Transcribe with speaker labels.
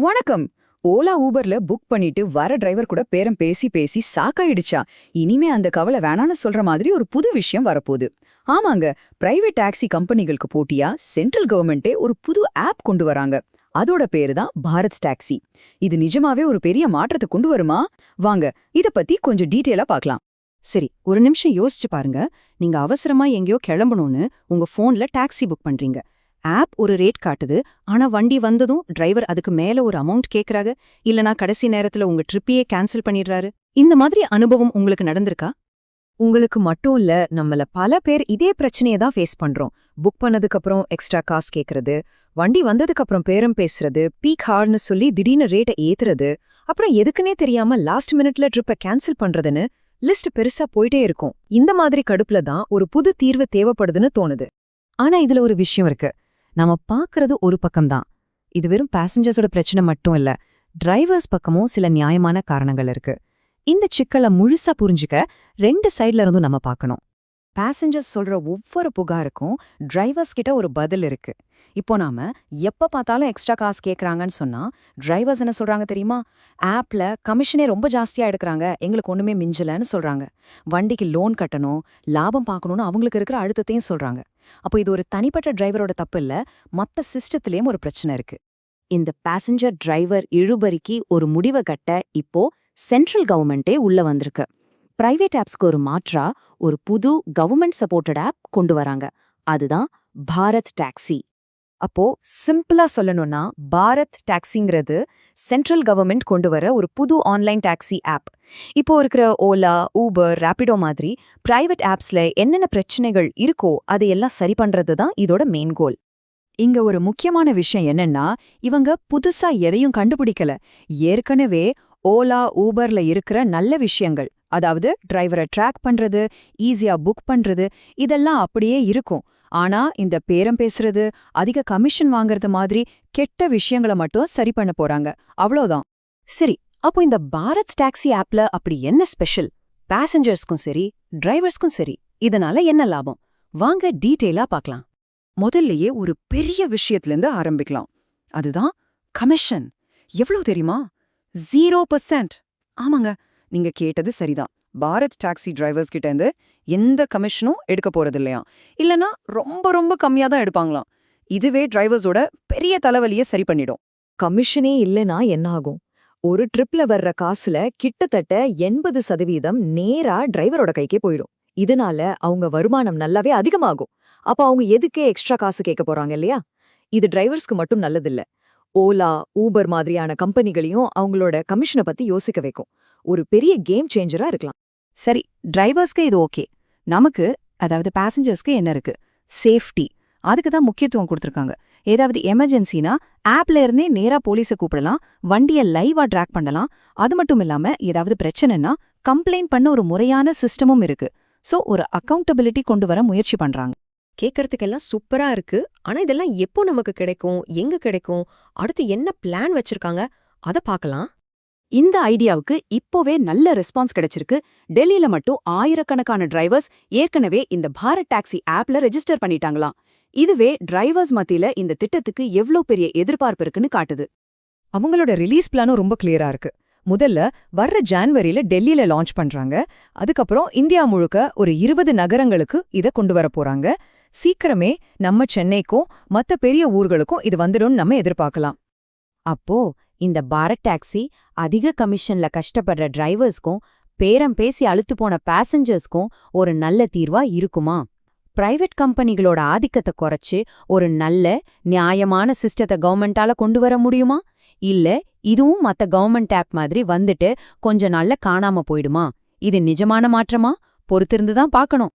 Speaker 1: வணக்கம். ஓலா ஊபர்ல புக் பண்ணிட்டு வர டிரைவர் கூட பேரம் பேசி பேசி சாக்காயிடுச்சா. இனிமே அந்த கவலை வேணான்னு சொல்ற மாதிரி ஒரு புது விஷயம் வரப்போகுது. ஆமாங்க பிரைவேட் டாக்ஸி கம்பெனிகளுக்கு போட்டியா? சென்ட்ரல் கவர்மெண்ட்டே ஒரு புது ஆப் கொண்டு வராங்க. அதோட பேரு தான் பாரத் டாக்ஸி இது நிஜமாவே ஒரு பெரிய மாற்றத்தை கொண்டு வருமா? வாங்க இத பத்தி கொஞ்சம் டீட்டெயிலா பார்க்கலாம்.
Speaker 2: சரி ஒரு நிமிஷம் யோசிச்சு பாருங்க. நீங்க அவசரமா எங்கேயோ கிளம்பணும்னு உங்க போன்ல டாக்ஸி புக் பண்றீங்க. ஆப் ஒரு ரேட் காட்டுது. ஆனா வண்டி வந்ததும் டிரைவர் அதுக்கு மேல ஒரு அமௌண்ட் கேக்குறாங்க. இல்லனா கடைசி நேரத்துல உங்க ட்ரிப்பையே கேன்சல் பண்ணிடுறாரு. இந்த மாதிரி அனுபவம் உங்களுக்கு நடந்திருக்கா? உங்களுக்கு மட்டும் இல்ல நம்மள பல பேர் இதே பிரச்சனையை தான் ஃபேஸ் பண்றோம். புக் பண்ணதுக்கு அப்புறம் எக்ஸ்ட்ரா காசு கேக்குறது வண்டி வந்ததுக்கு அப்புறம் பேரம் பேசுறது பீக் ஹார்னு சொல்லி திடீர்னு ரேட்டை ஏத்துறது அப்புறம் எதுக்குனே தெரியாம லாஸ்ட் மினிட்ல ட்ரிப்பை கேன்சல் பண்றதுன்னு லிஸ்ட் பெருசா போயிட்டே இருக்கும். இந்த மாதிரி கடுப்புல தான் ஒரு புது தீர்வு தேவைப்படுதுன்னு தோணுது. ஆனா இதுல ஒரு விஷயம் இருக்கு. நாம பாக்குறது ஒரு பக்கம்தான். இது வெறும் பேசஞ்சர்ஸோட பிரச்சனை மட்டும் இல்ல டிரைவர்ஸ் பக்கமும் சில நியாயமான காரணங்கள் இருக்கு. இந்த சிக்கலை முழுசா புரிஞ்சுக்க ரெண்டு சைடுல இருந்தும் நம்ம பார்க்கணும். பேசஞ்சர்ஸ் சொல்ற ஒவ்வொரு புகாருக்கும் டிரைவர்ஸ் கிட்ட ஒரு பதில் இருக்கு. இப்போ நாம எப்ப பார்த்தாலும் எக்ஸ்ட்ரா காசு கேக்குறாங்கன்னு சொன்னா டிரைவர்ஸ் என்ன சொல்றாங்க தெரியுமா? ஆப்ல கமிஷனே ரொம்ப ஜாஸ்தியா எடுக்கறாங்க. எங்களுக்கு ஒண்ணுமே மிஞ்சலன்னு சொல்றாங்க. வண்டிக்கு லோன் கட்டணும் லாபம் பார்க்கணும்னு அவங்களுக்கு இருக்கிற அழுத்தத்தையும் சொல்றாங்க. அப்போ இது ஒரு தனிப்பட்ட டிரைவரோட தப்பு இல்ல மத்த சிஸ்டத்திலயும் ஒரு பிரச்சனை இருக்கு.
Speaker 3: இந்த பேசஞ்சர் டிரைவர் இழுபறிக்கு ஒரு முடிவை கட்ட இப்போ சென்ட்ரல் கவர்மெண்ட்டே உள்ள வந்திருக்கு. பிரைவேட் ஆப்ஸ்க்கு ஒரு மாற்றா ஒரு புது கவர்மெண்ட் சப்போர்ட்டட் ஆப் கொண்டு வராங்க. அதுதான் பாரத் டாக்ஸி.
Speaker 2: அப்போ சிம்பிளா சொல்லணும்னா பாரத் டாக்ஸிங்கிறது சென்ட்ரல் கவர்மெண்ட் கொண்டு வர ஒரு புது ஆன்லைன் டாக்ஸி ஆப். இப்போ இருக்கிற ஓலா ஊபர் ரேபிடோ மாதிரி பிரைவேட் ஆப்ஸ்ல என்னென்ன பிரச்சனைகள் இருக்கோ அதையெல்லாம் சரி பண்றது தான் இதோட மெயின் கோல்
Speaker 1: இங்க ஒரு முக்கியமான விஷயம் என்னன்னா இவங்க புதுசா எதையும் கண்டுபிடிக்கல. ஏற்கனவே ஓலா ஊபர்ல இருக்கிற நல்ல விஷயங்கள். அதாவது டிரைவரை ட்ராக் பண்றது ஈஸியா புக் பண்றது இதெல்லாம் அப்படியே இருக்கும். ஆனா இந்த பேரம் பேசுறது அதிக கமிஷன் வாங்குறது மாதிரி கெட்ட விஷயங்களை மட்டும் சரி பண்ண போறாங்க. அவ்வளோதான்
Speaker 2: சரி அப்போ இந்த பாரத் டாக்ஸி ஆப்ல அப்படி என்ன ஸ்பெஷல்? பேசஞ்சர்ஸ்க்கும் சரி டிரைவர்ஸ்க்கும் சரி இதனால என்ன லாபம்? வாங்க டீட்டெயிலா பார்க்கலாம்.
Speaker 1: முதல்லயே ஒரு பெரிய விஷயத்திலிருந்து ஆரம்பிக்கலாம். அதுதான் கமிஷன். எவ்வளவு தெரியுமா? ஜீரோ பர்சன்ட் ஆமாங்க நீங்க கேட்டது சரிதான். பாரத் டாக்ஸி டிரைவர்ஸ் கிட்ட இருந்து எந்த கமிஷனும் எடுக்க போறது இல்லையா இல்லனா ரொம்ப ரொம்ப கம்மியா தான் எடுப்பாங்களாம். இதுவே டிரைவர்ஸோட பெரிய தலைவலியை சரி பண்ணிடும்.
Speaker 2: கமிஷனே இல்லைனா என்ன ஆகும் ஒரு ட்ரிப்ல வர்ற காசுல கிட்டத்தட்ட எண்பது சதவீதம் நேரா டிரைவரோட கைக்கே போயிடும். இதனால அவங்க வருமானம் நல்லாவே அதிகமாகும். அப்ப அவங்க எதுக்கே எக்ஸ்ட்ரா காசு கேட்க போறாங்க இல்லையா? இது டிரைவர்ஸ்க்கு மட்டும் நல்லதில்லை. ஓலா ஊபர் மாதிரியான கம்பெனிகளையும் அவங்களோட கமிஷனை பத்தி யோசிக்க வைக்கும். ஒரு பெரிய கேம் சேஞ்சரா இருக்கலாம். சரி டிரைவர்ஸ்க்கு இது ஓகே நமக்கு அதாவது பேசஞ்சர்ஸ்க்கு என்ன இருக்கு? சேஃப்டி அதுக்கு தான் முக்கியத்துவம் கொடுத்துருக்காங்க. ஏதாவது எமர்ஜென்சினா ஆப்ல இருந்தே நேரா போலீஸை கூப்பிடலாம் வண்டியை லைவா ட்ராக் பண்ணலாம். அது மட்டும் இல்லாம ஏதாவது பிரச்சனைனா கம்ப்ளைண்ட் பண்ண ஒரு முறையான சிஸ்டமும் இருக்கு. சோ ஒரு அக்கௌண்டபிலிட்டி கொண்டு வர முயற்சி பண்றாங்க.
Speaker 4: கேட்கறதுக்கெல்லாம் சூப்பரா இருக்கு. ஆனா இதெல்லாம் எப்போ நமக்கு கிடைக்கும்? எங்க கிடைக்கும்? அடுத்து என்ன பிளான் வச்சிருக்காங்க? அத பார்க்கலாம்
Speaker 3: இந்த ஐடியாவுக்கு இப்போவே நல்ல ரெஸ்பான்ஸ் கிடைச்சிருக்கு. டெல்லியில மட்டும் ஆயிரக்கணக்கான டிரைவர்ஸ் ஏற்கனவே இந்த பாரத் டாக்ஸி ஆப்ல ரெஜிஸ்டர் பண்ணிட்டாங்களாம். இதுவே டிரைவர்ஸ் மத்தியில இந்த திட்டத்துக்கு எவ்ளோ பெரிய எதிர்பார்ப்பு இருக்குன்னு காட்டுது.
Speaker 1: அவங்களோட ரிலீஸ் பிளானும் ரொம்ப கிளியரா இருக்கு. முதல்ல வர்ற ஜான்வரியில டெல்லியில லான்ச் பண்றாங்க. அதுக்கப்புறம் இந்தியா முழுக்க ஒரு இருபது நகரங்களுக்கு இத கொண்டு வர போறாங்க. சீக்கிரமே நம்ம சென்னைக்கும் மத்த பெரிய ஊர்களுக்கும் இது வந்துடும்னு நம்ம எதிர்பார்க்கலாம்.
Speaker 3: அப்போ இந்த பாரத் டாக்ஸி அதிக கமிஷன்ல கஷ்டப்படுற டிரைவர்ஸ்க்கும் பேரம் பேசி அழுத்து போன பேசஞ்சர்ஸ்க்கும் ஒரு நல்ல தீர்வா இருக்குமா? பிரைவேட் கம்பெனிகளோட ஆதிக்கத்தை குறைச்சு ஒரு நல்ல நியாயமான சிஸ்டத்தை கவர்மெண்டால கொண்டு வர முடியுமா? இல்ல இதுவும் மத்த கவர்மெண்ட் ஆப் மாதிரி வந்துட்டு கொஞ்ச நாள்ல காணாம போயிடுமா? இது நிஜமான மாற்றமா? பொறுத்திருந்து தான் பார்க்கணும்.